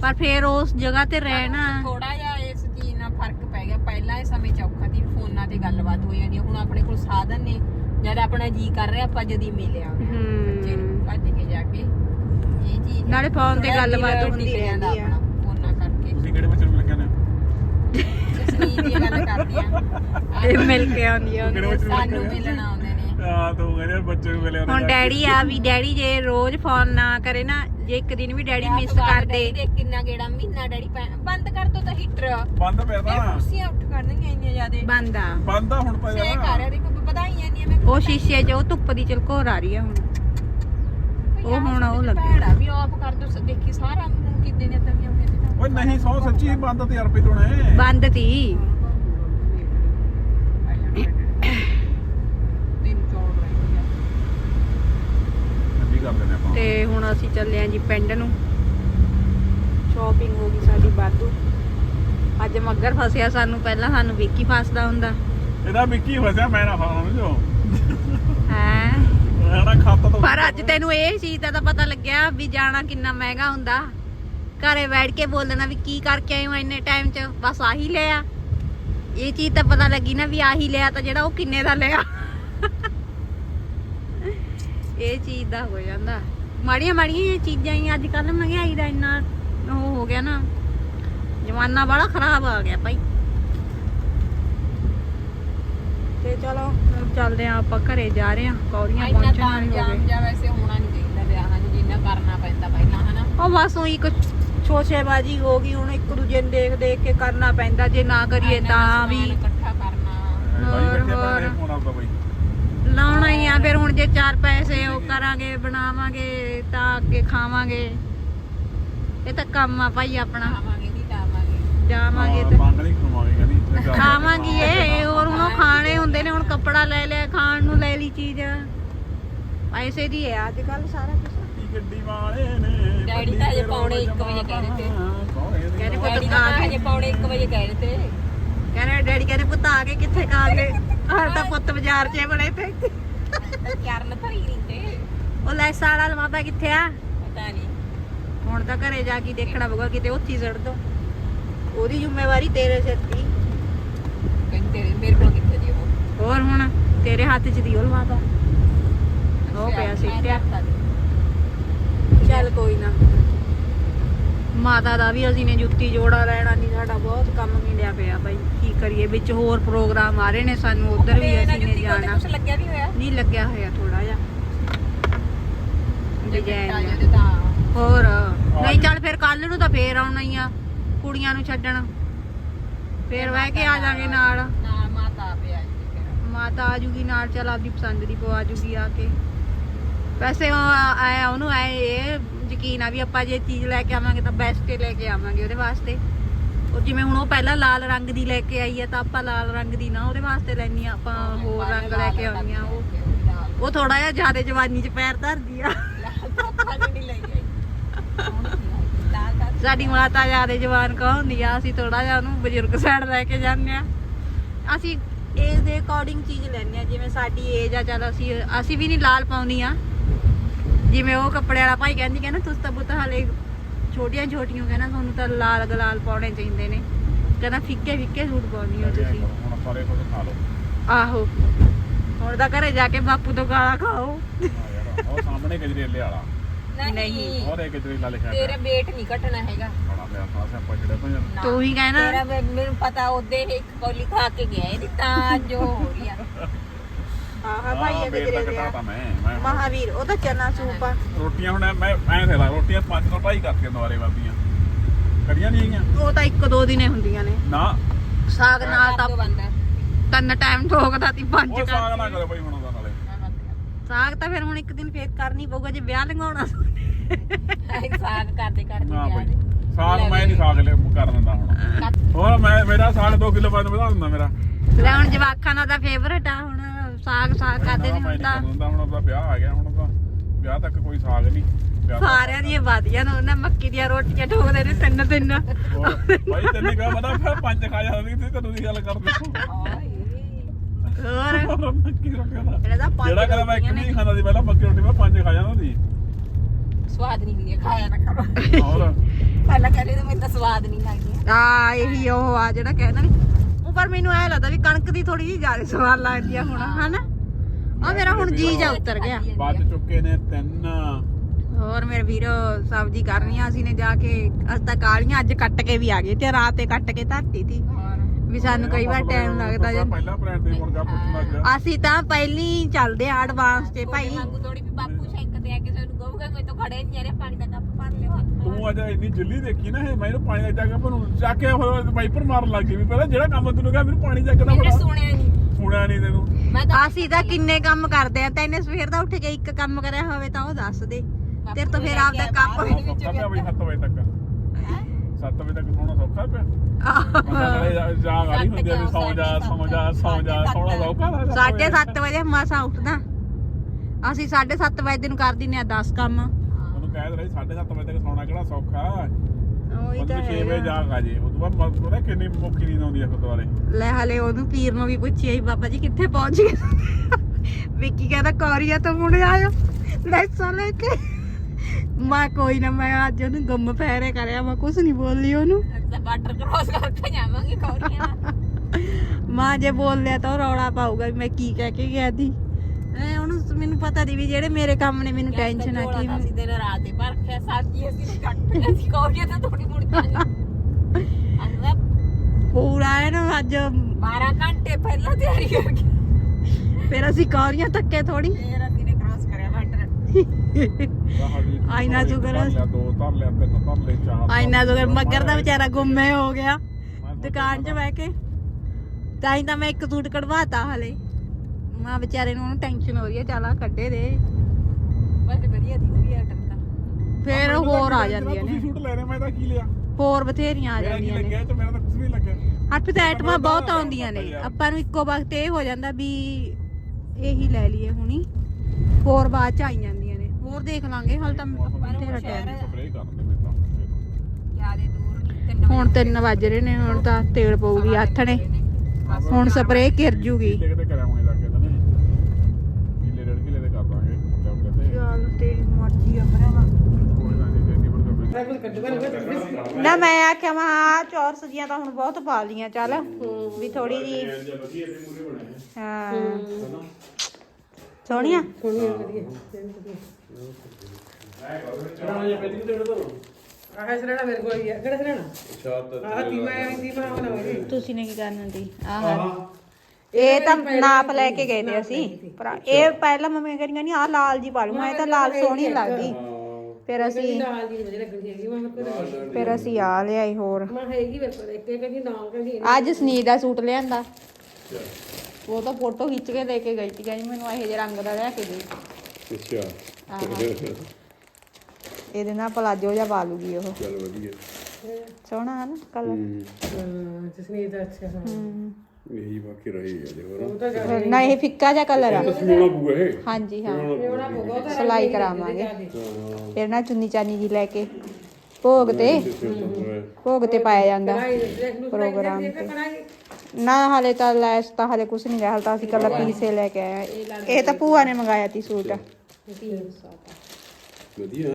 ਪਰ ਫੇਰ ਉਸ ਜਗ੍ਹਾ ਤੇ ਰਹਿਣਾ। ਥੋੜਾ ਜਿਹਾ ਇਸ ਚੀਜ਼ ਨਾਲ ਫ਼ਰਕ ਪੈ ਗਿਆ ਪਹਿਲਾਂ ਇਹ ਸਮੇਂ ਚ ਔਖਾ ਸੀ ਵੀ ਫੋਨਾਂ ਤੇ ਗੱਲਬਾਤ ਹੋ ਜਾਂਦੀ। ਹੁਣ ਆਪਣੇ ਕੋਲ ਸਾਧਨ ਨੇ ਜਦ ਆਪਣਾ ਜੀ ਕਰ ਰਿਹਾ ਆਪਾਂ ਜਦੀ ਮਿਲਿਆ। ਬੱਚੇ ਨੂੰ ਭੱਜ ਕੇ ਜਾ ਕੇ। ਇਹ ਚੀਜ਼ ਨਾਲੇ phone ਤੇ ਗੱਲਬਾਤ ਹੁੰਦੀ ਰਹਿੰਦੀ ਆ। ਆਪਣਾ ਫੋਨਾਂ ਕਰਕੇ। ਤੁਸੀਂ ਕਿਹੜੇ ਬੱਚੇ ਨੂੰ ਮਿਲ ਕੇ ਆਨੇ ਜਸਮੀਨ ਦੀ ਗੱਲ ਕਰਦੀ ਆ। ਇਹ ਮਿਲ ਕੇ ਆਉਂਦੀ ਆ ਸਾਨੂੰ ਮਿਲਣ ਆਉਂਦੇ ਨੇ। ਆ ਤੂੰ ਕਹਿੰਦੇ ਬੱਚੇ ਨੂੰ ਮਿਲਿਆ ਹੁਣ ਡੈਡੀ ਆ ਵੀ ਡੈਡੀ ਜੇ ਰੋਜ਼ ਫੋਨ ਨਾ ਕਰੇ ਨਾ ਜੇ ਇੱਕ ਦਿਨ ਵੀ ਡੈਡੀ ਮਿਸ ਕਰ ਦੇ ਦੇਖ ਕਿੰਨਾ ਗੇੜਾ ਮਹੀਨਾ ਡੈਡੀ ਪੈ- ਬੰਦ ਕਰ ਦੋ ਤਾਂ ਹੀਟਰ। ਬੰਦ ਪਿਆ ਇਹ ਤਾਂ ਕੁਰਸੀਆਂ ਉੱਠ ਕਰਨਗੀਆਂ ਇੰਨੀਆਂ ਜ਼ਿਆਦੇ। ਬੰਦ ਆ। ਬੰਦ ਆ ਹੁਣ ਪਿਆ ਸੇਕ ਆ ਰਿਹਾ ਦੇਖੋ ਵਧਾਈਆਂ ਨਹੀਂ ਮੈਂ ਉਹ ਸ਼ੀਸ਼ੇ 'ਚ ਉਹ ਧੁੱਪ ਦੀ ਚਲਕੋਰ ਆ ਰਹੀ ਆ ਹੁਣ। ਉਹ ਹੁਣ ਉਹ ਲੱਗੇ। ਭੈੜਾ ਵੀ ਆਫ ਕਰ ਦੋ ਦੇਖੀ ਸਾਰਾ ਹੁਣ ਕਿਤੇ ਨੇ ਤਾਂ ਵੀ ਆਉਂਦੇ ਤੇ। ਓਏ ਨਹੀਂ ਸੌ ਸੱਚੀ ਬੰਦ ਤੇ ਯਾਰ ਰੁਪਏ ਤੋਣੇ ਬੰਦ ਤੀ ਦਿਨ ਚੋੜ ਰਹੀ ਆ ਅੱਡੀ ਕਰ ਦਿੰਦੇ ਆਪਾਂ। ਤੇ ਹੁਣ ਅਸੀਂ ਚੱਲੇ ਆਂ ਜੀ ਪਿੰਡ ਨੂੰ। ਸ਼ਾਪਿੰਗ ਹੋ ਗਈ ਸਾਡੀ ਬਾਦੂ ਅੱਜ ਮੱਗਰ ਫਸਿਆ ਸਾਨੂੰ ਪਹਿਲਾਂ ਸਾਨੂੰ ਵਿੱਕੀ ਫਸਦਾ ਹੁੰਦਾ। ਇਹਦਾ ਵਿੱਕੀ ਫਸਿਆ ਮੈਂ ਨਾ ਫਸਾਂ ਜੋ ਹੈ? ਹਣਾ ਖਾਤਾ ਤਾਂ ਪਰ ਅੱਜ ਤੈਨੂੰ ਇਹ ਚੀਜ਼ ਦਾ ਤਾਂ ਪਤਾ ਲੱਗਿਆ ਵੀ ਜਾਣਾ ਕਿੰਨਾ ਮਹਿੰਗਾ ਹੁੰਦਾ। ਘਰੇ ਬੈਠ ਕੇ ਬੋਲਣਾ ਵੀ ਕੀ ਕਰਕੇ ਆਏ ਹੋ ਇੰਨੇ ਟਾਈਮ 'ਚ ਬਸ ਆਹੀ ਲਿਆ। ਇਹ ਚੀਜ਼ ਤਾਂ ਪਤਾ ਲੱਗੀ ਨਾ ਵੀ ਆਹੀ ਲਿਆ ਤਾਂ ਜਿਹੜਾ ਉਹ ਕਿੰਨੇ ਦਾ ਲਿਆ। ਇਹ ਚੀਜ਼ ਦਾ ਹੋ ਜਾਂਦਾ। ਮਾੜੀਆਂ ਮਾੜੀਆਂ ਇਹ ਚੀਜ਼ਾਂ ਹੀ ਅੱਜ ਕੱਲ ਮਹਿੰਗਾਈ ਦਾ ਇੰਨਾ ਉਹ ਹੋ ਗਿਆ ਨਾ। ਜ਼ਮਾਨਾ ਬੜਾ ਖਰਾਬ ਆ ਗਿਆ ਭਾਈ। ਤੇ ਚਲੋ ਹੁਣ ਚੱਲਦੇ ਆ ਆਪਾਂ ਘਰੇ ਜਾ ਰਹੇ ਆ। ਕੌੜੀਆਂ ਪਹੁੰਚਣ ਵਾਲੀ ਹੋ ਗਏ। ਜਾ ਵੈਸੇ ਹੋਣਾ ਨਹੀਂ ਚਾਹੀਦਾ ਵਿਆਹਾਂ 'ਚ ਜਿੰਨਾ ਕਰਨਾ ਪੈਂਦਾ ਪਹਿਲਾਂ ਹਨਾ? ਉਹ ਬਸ ਉਹੀ ਇੱਕ ਛੋਛੇਬਾਜੀ ਹੋ ਗਈ ਹੁਣ ਇੱਕ ਦੂਜੇ ਨੂੰ ਦੇਖ ਦੇਖ ਕੇ ਕਰਨਾ ਪੈਂਦਾ। ਜੇ ਨਾ ਕਰੀਏ ਤਾਂ ਵੀ। ਇਕੱਠਾ ਕਰਨਾ। ਹੋਰ, ਹੋਰ। ਪਰ ਫੋਨ ਆਉਂਦਾ ਬਾਈ ਲਾਉਣਾ ਹੀ ਆ ਫਿਰ ਹੁਣ ਜੇ ਚਾਰ ਪੈਸੇ ਉਹ ਕਰਾਂਗੇ ਬਣਾਵਾਂਗੇ ਤਾਂ ਅੱਗੇ ਖਾਵਾਂਗੇ। ਇਹ ਤਾਂ ਕੰਮ ਆ ਭਾਈ ਆਪਣਾ। ਖਾਵਾਂਗੇ ਨਹੀਂ ਜਾਵਾਂਗੇ ਤੇ ਬੰਦ ਨਹੀਂ ਖਵਾਵਾਂਗੇ ਕਹਿੰਦੀ ਇੱਥੇ ਜਾ ਕੇ ਖਾਵਾਂਗੇ ਇਹ ਹੋਰ ਹੁਣ ਉਹ ਖਾਣੇ ਹੁੰਦੇ ਨੇ ਹੁਣ ਕੱਪੜਾ ਲੈ ਲਿਆ ਖਾਣ ਨੂੰ ਲੈ ਲਈ ਚੀਜ਼। ਪੈਸੇ ਦੀ ਹੈ ਅੱਜ ਕੱਲ ਸਾਰਾ ਕੁਝ ਗੱਡੀ ਵਾਲੇ ਨੇ ਡੈਡੀ ਤਾਂ ਹਜੇ ਪੌਣੇ ਇੱਕ ਵਜੇ ਕਹਿ ਰਹੇ ਤੇ। ਕਹਿੰਦੇ ਪੁੱਤ ਕੇ। ਹਜੇ ਪੌਣੇ 1 ਵਜੇ ਕਹਿ ਰਹੇ ਤੇ। ਕਹਿੰਦੇ ਡੈਡੀ ਕਹਿੰਦੇ ਪੁੱਤ ਆ ਕੇ ਕਿੱਥੇ ਖਾ ਗਏ? ਤਾਂ ਪੁੱਤ ਬਾਜ਼ਾਰ 'ਚ ਬੜੇ ਤੇ। ਚਰਨ ਭਰੀ ਨਹੀਂ ਤੇ ਉਹ ਲੈਸਾ ਵਾਲਾ ਲਵਾਦਾ ਕਿੱਥੇ ਆ? ਪਤਾ ਨਹੀਂ। ਹੁਣ ਤਾਂ ਘਰੇ ਜਾ ਕੇ ਦੇਖਣਾ ਪਊਗਾ ਕਿਤੇ ਉੱਥੀ ਸੜ ਦੋ। ਉਹਦੀ ਜ਼ਿੰਮੇਵਾਰੀ ਤੇਰੇ ਸਿਰ ਦੀ। ਕਹਿੰਦੇ ਮੇਰੇ ਕੋਲ ਕਿੱਥੇ ਦੀ ਉਹ? ਹੋਰ ਹੁਣ ਤੇਰੇ ਹੱਥ 'ਚ ਦੀ ਉਹ ਲਵਾਦਾ ਉਹ ਪਿਆ ਸਿੱਟਿਆ। ਚੱਲ ਕੋਈ ਨਾ। ਮਾਤਾ ਦਾ ਵੀ ਅਸੀਂ ਨੇ ਜੁੱਤੀ ਜੋੜਾ ਲੈਣਾ ਨਹੀਂ ਸਾਡਾ ਬਹੁਤ ਕੰਮ ਮਿਲਿਆ ਪਿਆ ਬਾਈ। ਕੀ ਕਰੀਏ ਵਿੱਚ ਹੋਰ ਪ੍ਰੋਗਰਾਮ ਆ ਰਹੇ ਨੇ ਸਾਨੂੰ ਉਧਰ ਵੀ ਅਸੀਂ ਨੇ ਜਾਣਾ ਕੁਝ ਲੱਗਿਆ ਵੀ ਹੋਇਆ। ਨਹੀਂ ਲੱਗਿਆ ਹੋਇਆ ਥੋੜਾ ਜਿਹਾ। ਡਿਜ਼ਾਈਨ ਹੋਰ ਨਹੀਂ ਚੱਲ ਫਿਰ ਕੱਲ ਨੂੰ ਤਾਂ ਫੇਰ ਆਉਣਾ ਹੀ ਆ ਕੁੜੀਆਂ ਨੂੰ ਛੱਡਣ। ਫੇਰ ਬਹਿ ਕੇ ਆ ਜਾਾਂਗੇ ਨਾਲ। ਨਾਲ ਮਾਤਾ ਪਿਆ ਜੀ ਫਿਰ। ਮਾਤਾ ਆ ਜੂਗੀ ਨਾਲ ਚੱਲ ਆਪਦੀ ਪਸੰਦ ਦੀ ਪਵਾ ਜੂਗੀ ਆ ਕੇ। ਵੈਸੇ ਆਇਆ ਉਹਨੂੰ ਆਏ ਇਹ ਯਕੀਨ ਆ ਵੀ ਆਪਾਂ ਜੇ ਚੀਜ਼ ਲੈ ਕੇ ਆਵਾਂਗੇ ਤਾਂ ਬੈਸਟ ਹੀ ਲੈ ਕੇ ਆਵਾਂਗੇ ਉਹਦੇ ਵਾਸਤੇ। ਉਹ ਜਿਵੇਂ ਹੁਣ ਉਹ ਪਹਿਲਾਂ ਲਾਲ ਰੰਗ ਦੀ ਲੈ ਕੇ ਆਈ ਆ ਤਾਂ ਆਪਾਂ ਲਾਲ ਰੰਗ ਦੀ ਨਾ ਉਹਦੇ ਵਾਸਤੇ ਲੈਣੀ ਆ ਆਪਾਂ ਹੋਰ ਰੰਗ ਲੈ ਕੇ ਆਉਣੀ ਆ ਉਹ ਉਹ ਥੋੜਾ ਜਿਹਾ ਜ਼ਿਆਦਾ ਜਵਾਨੀ 'ਚ ਪੈਰ ਧਰਦੀ ਆ। ਸਾਡੀ ਮਾਤਾ ਜ਼ਿਆਦਾ ਜਵਾਨ ਕਹ ਹੁੰਦੀ ਆ? ਅਸੀਂ ਥੋੜਾ ਜਿਹਾ ਉਹਨੂੰ ਬਜ਼ੁਰਗ ਸਾਈਡ ਲੈ ਕੇ ਜਾਂਦੇ ਆ ਅਸੀਂ ਏਜ ਦੇ ਅਕੋਰਡਿੰਗ ਚੀਜ਼ ਲੈਂਦੇ ਆ ਜਿਵੇਂ ਸਾਡੀ ਏਜ ਆ ਚੱਲ ਅਸੀਂ ਅਸੀਂ ਵੀ ਨਹੀਂ ਲਾਲ ਪਾਉਣੀ ਆ ਜਿਵੇਂ ਉਹ ਕੱਪੜੇ ਵਾਲਾ ਭਾਈ ਕਹਿੰਦੀ ਕਹਿੰਦਾ ਤੁਸੀਂ ਤਾਂ ਪੁੱਤ ਹਾਲੇ ਛੋਟੀਆਂ ਛੋਟੀਆਂ ਕਹਿੰਦਾ ਤੁਹਾਨੂੰ ਤਾਂ ਲਾਲ ਗਲਾਲ ਪਾਉਣੇ ਚਾਹੀਦੇ ਨੇ। ਕਹਿੰਦਾ ਫਿੱਕੇ ਫਿੱਕੇ ਸੂਟ ਪਾਉਣੀ ਹੋ ਤੁਸੀਂ। ਹੁਣ ਸਾਰੇ ਕੁਝ ਖਾ ਲਓ। ਆਹੋ। ਹੁਣ ਤਾਂ ਘਰੇ ਜਾ ਕੇ ਬਾਪੂ ਤੋਂ ਗਾਲਾਂ ਖਾਓ। ਉਹ ਸਾਹਮਣੇ ਗਜਰੇਲੇ ਵਾਲਾ। ਨਹੀਂ। ਉਹਦੇ ਗਜਰੇਲਾ ਲਿਖਿਆ ਤੇਰਾ weight ਨਹੀਂ ਘਟਣਾ ਹੈਗਾ। ਬੜਾ ਪਿਆ ਸਾਹ ਆਪਾਂ ਜਿਹੜੇ ਭਜਨ ਨਾ। ਤੂੰ ਹੀ ਕਹਿਣਾ। ਤੇਰਾ ਮੈਨੂੰ ਪਤਾ ਉਹਦੇ ਇੱਕ ਕੋਲੀ ਖਾ ਕੇ ਗਿਆ ਇਹਦੀ ਤਾਂ ਜੋ ਹੋ ਰਹੀ ਆ। ਆਹ ਭਾਈ ਇਹ ਤਾਂ ਮੈਂ ਮੈਂ ਮਹਾਵੀਰ ਉਹ ਤਾਂ ਚਨਾ ਸੂਪ ਆ। ਰੋਟੀਆਂ ਹੁਣ ਮੈਂ ਐਂ ਥੇਲਾ ਰੋਟੀਆਂ ਪੰਜ ਤੋਂ ਢਾਈ ਕਰਕੇ ਦੁਆਰੇ ਵਾਦੀਆਂ ਕਰੀਆਂ ਨਹੀਂ ਹੈਗੀਆਂ? ਉਹ ਤਾਂ ਇੱਕ ਦੋ ਦਿਨੇ ਹੁੰਦੀਆਂ ਨੇ। ਨਾ। ਸਾਗ ਨਾਲ ਤਾਂ ਤੋਂ ਬੰਦਾ ਤਿੰਨ ਟਾਈਮ ਠੋਕਦਾ ਤੀ ਪੰਜ ਉਹ ਸਾਗ ਕਰ ਨਾ ਕਰੋ ਬਈ ਹੁਣ ਉਹਦਾ ਨਾਲੇ। ਸਾਗ ਤਾਂ ਫਿਰ ਹੁਣ ਇੱਕ ਦਿਨ ਫੇਰ ਕਰਨੀ ਪਊਗਾ ਜੇ ਵਿਆਹ ਲੰਘਾਉਣਾ ਸਾਗ ਕਰਦੇ ਕਰਦੇ ਨਾ ਵਿਆਹ ਬਈ ਦੇ। ਸਾਗ ਮੈਂ ਨਹੀਂ ਸਾਗ ਲੈ ਕਰ ਦਿੰਦਾ ਹੁਣ। ਹੋਰ ਮੈਂ ਮੇਰਾ ਸਾਗ 2 ਕਿਲੋ ਬਾਅਦ ਵਧਾ ਦਿੰਦਾ ਮੇਰਾ। ਲੈ ਹੁਣ ਜਵਾਖਾਂ ਦਾ ਤਾਂ ਫੇਵਰਟ ਆ ਹੁਣ। ਸਾਗ ਸਾਗ ਨਾ, ਨੇ ਹੁਣ ਨਹੀਂ ਤਾਂ ਕਰ ਦਿੰਦਾ ਹੁਣ ਉਹਦਾ ਵਿਆਹ ਆ ਗਿਆ ਹੁਣ ਉਹਦਾ ਵਿਆਹ ਤੱਕ ਕੋਈ ਸਾਗ ਨਹੀਂ ਸਾਰਿਆਂ ਦੀਆਂ ਵਧੀਆਂ ਨੇ ਉਹਨਾਂ ਮੱਕੀ ਦੀਆਂ ਰੋਟੀਆਂ ਠੋਕਦੇ ਨੇ ਤਿੰਨ ਤਿੰਨ ਹੋਰ, ਬਾਈ ਤੈਨੂੰ ਕਹਾਂ ਪਤਾ ਫਿਰ ਪੰਜ ਖਾ ਜਾਂਦੀ ਸੀ ਤੈਨੂੰ ਦੀ ਗੱਲ ਕਰਦੇ ਹੋਰ? ਹੋਰ ਮੱਕੀ ਦੀ। ਰੋਟੀ ਦਾ ਇਹਦਾ ਪੰਜ ਜਿਹੜਾ ਕਹਿੰਦਾ ਮੈਂ ਇੱਕ ਰੋਟੀਆਂ ਵੀ ਨੇ। ਨਹੀਂ ਖਾਂਦਾ ਸੀ ਪਹਿਲਾਂ ਮੱਕੀ ਰੋਟੀ ਮੈਂ ਪੰਜ ਖਾ ਜਾਂਦਾ ਸੀ। ਸਵਾਦ ਨਹੀਂ ਹੁੰਦੀ ਖਾਇਆ ਨਾ ਕਰੋ। ਹੋਰ? ਪਹਿਲਾਂ ਕਹਿੰਦੇ ਤਾਂ ਮੈਨੂੰ ਤਾਂ ਸਵਾਦ ਨਹੀਂ ਲੱਗਦੀ। ਆ ਇਹੀ ਉਹ ਆ ਜਿਹੜਾ ਕਹਿੰਦਾ ਨੀ ਉਹ ਪਰ ਮੈਨੂੰ ਐ ਲੱਗਦਾ ਵੀ ਕਣਕ ਦੀ ਥੋੜੀ ਜਿਹੀ ਜ਼ਿਆਦਾ ਸਵਾਦ ਲੱਗਦੀ ਆ ਹੁਣ ਹਨਾ? ਆ ਮੇਰਾ ਹੁਣ ਜੀ ਜਾ ਉਤਰ ਗਿਆ। ਵੱਜ ਚੁੱਕੇ ਨੇ ਤਿੰਨ। ਹੋਰ ਮੇਰੇ ਵੀਰੋ ਸਬਜ਼ੀ ਕਰਨੀ ਆ ਅਸੀਂ ਨੇ ਜਾ ਕੇ। ਅਸੀਂ ਤਾਂ ਕਾਲੀਆਂ ਅੱਜ ਕੱਟ ਕੇ ਵੀ ਆ ਗਏ ਤੇ ਰਾਤ ਤੇ ਕੱਟ ਕੇ ਧਰਤੀ ਸੀ ਵੀ ਸਾਨੂੰ ਕਈ ਵਾਰ ਟਾਈਮ ਲੱਗਦਾ ਜਾਂ। ਪਹਿਲਾਂ ਪਲਾਨ ਦੇ ਮੁਰਗਾ ਪੁੱਛਣ ਲੱਗ ਅਸੀਂ ਤਾਂ ਪਹਿਲੀ ਚੱਲਦੇ ਆ ਐਡਵਾਂਸ ਤੇ ਭਾਈ। ਵਾਂਗੂ ਥੋੜੀ ਵੀ ਬਾਪੂ ਸ਼ੈਂਕ ਤੇ ਆ ਕੇ ਸਾਨੂੰ ਕਹੂਗਾ ਕੋਈ ਤਾਂ ਖੜੇ ਨਹੀਂ ਯਾਰ ਪਾਣੀ ਦਾ ਕੱਪ ਭਰ ਲਿਓ ਹੱਥ ਨਾਲ ਤੂੰ ਅੱਜ ਇੰਨੀ ਜੱਲੀ ਦੇਖੀ ਨਾ ਇਹ ਮੈਨੂੰ ਪਾਣੀ ਦਾ ਜੱਗ ਭਰੂ ਚੱਕ ਕੇ ਫਿਰ ਵਾਈਪਰ ਮਾਰਨ ਲੱਗ ਗਈ ਵੀ ਪਹਿਲਾਂ ਜਿਹੜਾ ਕੰਮ ਤੈਨੂੰ ਕਿਹਾ ਮੈਨੂੰ ਪਾਣੀ ਜੱਗ ਦਾ ਇਹਨੇ ਫੜਾ। ਸੁਣਿਆ ਨਹੀਂ। ਸੁਣਿਆ ਨਹੀਂ ਤੈਨੂੰ। ਮੈਂ ਤਾਂ ਅਸੀਂ ਤਾਂ ਕਿੰਨੇ ਕੰਮ ਕਰਦੇ ਆ ਤੈਨੇ ਸਵੇਰ ਦਾ ਉੱਠ ਕੇ ਇੱਕ ਕੰਮ ਕਰਿਆ ਹੋਵੇ ਤਾਂ ਉਹ ਦੱਸ ਦੇ। ਤੇਰੇ ਤੋਂ ਫਿਰ ਆਪਦਾ ਕੰਮ ਸੌਖਾ ਪਿਆ ਬਈ 7 ਵਜੇ ਤੱਕ। 7 ਵਜੇ ਤੱਕ ਸੌਣਾ ਸੌਖਾ ਪਿਆ। ਮੈਂ ਨਾਲੇ ਜਾਗ ਆ ਰਹੀ ਹੁੰਦੀ ਆ ਵੀ ਸੌ ਜਾ ਸੌ ਜਾ ਸੌ ਜਾ ਸੌਣਾ ਸੌਖਾ ਲੱਗਦਾ। ਸਾਢੇ 7 ਵਜੇ ਮਸਾ ਉੱਠਦਾ। ਅਸੀਂ 7:30 ਵਜੇ ਨੂੰ ਕਰ ਦਿੰਨੇ ਆ 10 ਕੰਮ। ਕਹਿ ਦੇ ਰਹੀ 7:30 ਵਜੇ ਤੱਕ ਸੌਣਾ ਕਿਹੜਾ ਸੌਖਾ। ਉਹੀ ਤਾਂ 6 ਵਜੇ ਹੈਗਾ। ਜਾਗ ਆ ਜੇ। ਉਹ ਤੋਂ ਬਾਅਦ ਪਤਾ ਕਿੰਨੀ ਮੁੱਕੀ ਨੀਂਦ ਆਉਂਦੀ ਆ ਗੁਰਦੁਆਰੇ। ਲੈ ਹਲੇ ਉਹਨੂੰ ਪੀਰ ਨੂੰ ਵੀ ਪੁੱਛਿਆ ਸੀ ਬਾਬਾ ਜੀ ਕਿੱਥੇ ਪਹੁੰਚ ਗਏ? ਵਿੱਕੀ ਕਹਿੰਦਾ ਕੋਰੀਆ ਤੋਂ ਮੁੜ ਆਇਆ ਲੈਸਾਂ ਲੈ ਕੇ ਮੈਂ ਕੋਈ ਨਾ ਮੈਂ ਅੱਜ ਉਹਨੂੰ ਗੁੰਮ ਫੇਰੇ ਕਰਿਆ ਮੈਂ ਕੁਝ ਨਹੀਂ ਬੋਲੀ ਉਹਨੂੰ। ਬਾਰਡਰ ਕ੍ਰੋਸ ਕਰਕੇ ਜਾਵਾਂਗੇ ਕੌਰੀਆਂ ਮਾਂ ਜੇ ਬੋਲ ਲਿਆ ਤਾਂ ਉਹ ਰੌਲਾ ਪਾਊਗਾ ਵੀ ਮੈਂ ਕੀ ਕਹਿ ਕੇ ਗਿਆ ਸੀ। ਉਹਨੂੰ ਮੈਨੂੰ ਪਤਾ ਦੀ ਵੀ ਜਿਹੜੇ ਮੇਰੇ ਕੰਮ ਨੇ ਮੈਨੂੰ ਟੈਨਸ਼ਨ ਆ ਕਿ ਅਸੀਂ ਦਿਨ ਰਾਤ ਦੇ ਪਰ ਖਿਆ ਸਾਥੀ ਅਸੀਂ ਨੇ ਕੱਟ ਲਿਆ ਸੀ ਕੌਰੀਆਂ ਤੇ ਥੋੜੀ ਮੁੜ ਅੰਦਰ ਪੂਰਾ ਹੈ ਨਾ ਅੱਜ। 12 ਘੰਟੇ ਪਹਿਲਾਂ ਤਿਆਰੀ ਕਰਕੇ। ਫਿਰ ਅਸੀਂ ਕੋਰੀਆਂ ਧੱਕੇ ਥੋੜੀ ਫੇਰ ਅਸੀਂ ਨੇ ਕ੍ਰੋਸ ਕਰਿਆ ਬਾਰਡਰ ਆਇਨਾ ਦੋ ਲਿਆ ਤਿੰਨ ਚਾਰ ਧਰ ਆਇਨਾ ਲਏ, ਮੱਗਰ ਦਾ ਵਿਚਾਰਾ ਗੁੰਮੇ ਹੋ ਗਿਆ। ਦੁਕਾਨ 'ਚ ਬਹਿ ਕੇ। ਤਾਂ ਹੀ ਤਾਂ ਮੈਂ ਇੱਕ ਸੂਟ ਕਢਵਾਤਾ ਹਲੇ। ਮਾਂ ਵਿਚਾਰੇ ਨੂੰ ਉਹਨੂੰ ਟੈਨਸ਼ਨ ਹੋ ਰਹੀ ਹੈ ਚੱਲ ਕੱਢੇ ਦੇ। ਬਸ ਵਧੀਆ ਦੀ ਵੀ ਆਟਮ ਤਾਂ। ਫਿਰ ਹੋਰ ਆ ਜਾਂਦੀਆਂ ਨੇ। ਸੂਟ ਲੈਣੇ ਮੈਂ ਤਾਂ ਕੀ ਲਿਆ? ਹੋਰ ਬਥੇਰੀਆਂ ਆ ਜਾਂਦੀਆਂ ਨੇ। ਲੱਗਿਆ ਤੇ ਮੇਰਾ ਤਾਂ ਕੁਝ ਵੀ ਲੱਗਿਆ। ਹੱਥ ਤੇ ਆਈਟਮਾਂ ਬਹੁਤ ਆਉਂਦੀਆਂ ਨੇ। ਆਪਾਂ ਨੂੰ ਇੱਕੋ ਵਕਤ ਇਹ ਹੋ ਜਾਂਦਾ ਵੀ ਇਹੀ ਲੈ ਲਈਏ ਹੁਣੀ। ਹੋਰ ਬਾਅਦ ਚ ਆਈ ਜਾਂਦੀਆਂ ਨੇ। ਹੋਰ ਦੇਖ ਲਾਂਗੇ ਹਾਲ ਤਾਂ ਤੇਰਾ ਟਾਈਮ ਸਪਰੇਅ ਤਾਂ। ਦੂਰ ਹੁਣ 3 ਵੱਜ ਰਹੇ ਨੇ ਹੁਣ ਤਾਂ ਤੇਲ ਪਊਗੀ ਹੱਥ ਨੇ। ਹੁਣ ਸਪਰੇਅ ਕਰ ਜੂਗੀ। ਕਿਤੇ ਕਿਤੇ ਕਰਾਵਾਂਗੇ ਲੱਗੇ ਤਾਂ ਨਹੀਂ ਕਿਲੇ ਡੇਢ ਕਿਲੇ ਦੇ ਕਰ ਦਾਂਗੇ ਲੈਵਲ ਤੇ ਚੱਲ ਤੇਰੀ ਮਰਜ਼ੀ ਆ ਭਰਾਵਾ। ਕੋਈ ਨਾ ਜੀ ਜੈਨੀ ਬੜ ਕੇ ਨਾ ਮੈਂ ਆਖਿਆ ਮੈਂ ਆ ਚੌਰ ਸਜੀਆਂ ਤਾਂ ਹੁਣ ਬਹੁਤ ਪਾ ਲੀਆਂ ਚੱਲ। ਵੀ ਥੋੜੀ ਜੀ। ਹਾਂ। ਸੋਹਣੀਆਂ? ਆਹ ਸਰਣਾ ਮੇਰੇ ਕੋਲ ਹੀ ਆ। ਕਿਹੜਾ ਸਰਣਾ ਆਹ ਤੀ ਮੈਂ ਆਈ ਤੀ ਮੈਂ ਆਉਣਾ ਹੋਈ ਤੁਸੀਂ ਨੇ ਕੀ ਕਰਨਾ ਦੀ ਆਹ ਇਹ ਤਾਂ ਨਾਪ ਲੈ ਕੇ ਗਏ ਤੇ ਅਸੀਂ। ਪਰ ਇਹ ਪਹਿਲਾਂ ਮੰਮੀ ਕਹਿੰਦੀਆਂ ਨਹੀਂ ਆ ਲਾਲ ਜੀ ਪਾ ਲੂੰਗਾ ਇਹ ਤਾਂ ਲਾਲ ਸੋਹਣੀ ਲੱਗਦੀ। ਫਿਰ ਅਸੀਂ ਨਾਲ ਦੀ ਵਧੀਆ ਲੱਗਣੀ ਹੈਗੀ ਮੈਂ ਕਿਹਾ ਫਿਰ ਅਸੀਂ ਆ ਲਿਆਈ ਹੋਰ। ਮੈਂ ਹੈਗੀ ਮੇਰੇ ਕੋਲ ਇੱਕ ਕਹਿੰਦੀ ਨਾਲ ਕਹਿੰਦੀ ਅੱਜ ਸਨੀਲ ਦਾ ਸੂਟ ਲਿਆਂਦਾ। ਉਹ ਤਾਂ ਫੋਟੋ ਖਿੱਚ ਕੇ ਦੇ ਕੇ ਗਈ ਸੀ ਕਹਿੰਦੀ ਮੈਨੂੰ ਇਹੋ ਜਿਹੇ ਰੰਗ ਦਾ ਲੈ ਕੇ ਦੇ। ਅੱਛਾ। ਇਹਦੇ ਨਾਲ ਪਲਾਜੋ ਜਿਹਾ ਪਾ ਲੂਗੀ ਉਹ। ਚੱਲ ਵਧੀਆ। ਸੋਹਣਾ ਹੈ ਨਾ ਕਲਰ ਜਸਨੀਤ ਦਾ ਅੱਛਾ ਹਾਂ। ਇਹੀ ਬਾਕੀ ਰਹੀ ਹੈ ਦੇਖੋ ਨਾ ਇਹ ਫਿੱਕਾ ਜਿਹਾ ਕਲਰ ਆ। ਸੋਣਾ ਬੂਗਾ ਇਹ। ਹਾਂਜੀ ਹਾਂ। ਸਿਲਾਈ ਕਰਾਵਾਂਗੇ। ਫਿਰ ਨਾ ਚੁੰਨੀ ਚਾਨੀ ਜੀ ਲੈ ਕੇ ਭੋਗ ਤੇ। ਭੋਗ ਤੇ ਪਾਇਆ ਜਾਂਦਾ। ਪ੍ਰੋਗਰਾਮ ਤੇ। ਨਾ ਹਾਲੇ ਤਾਂ ਲੈਸ ਤਾਂ ਹਾਲੇ ਕੁਝ ਨਹੀਂ ਲਿਆ ਹਾਲੇ ਤਾਂ ਅਸੀਂ ਕਲਰ ਪੀਸੇ ਲੈ ਕੇ ਆਏ ਆ। ਇਹ ਤਾਂ ਭੂਆ ਨੇ ਮੰਗਾਇਆ ਤੀ ਸੂਟ। ਵਧੀਆ।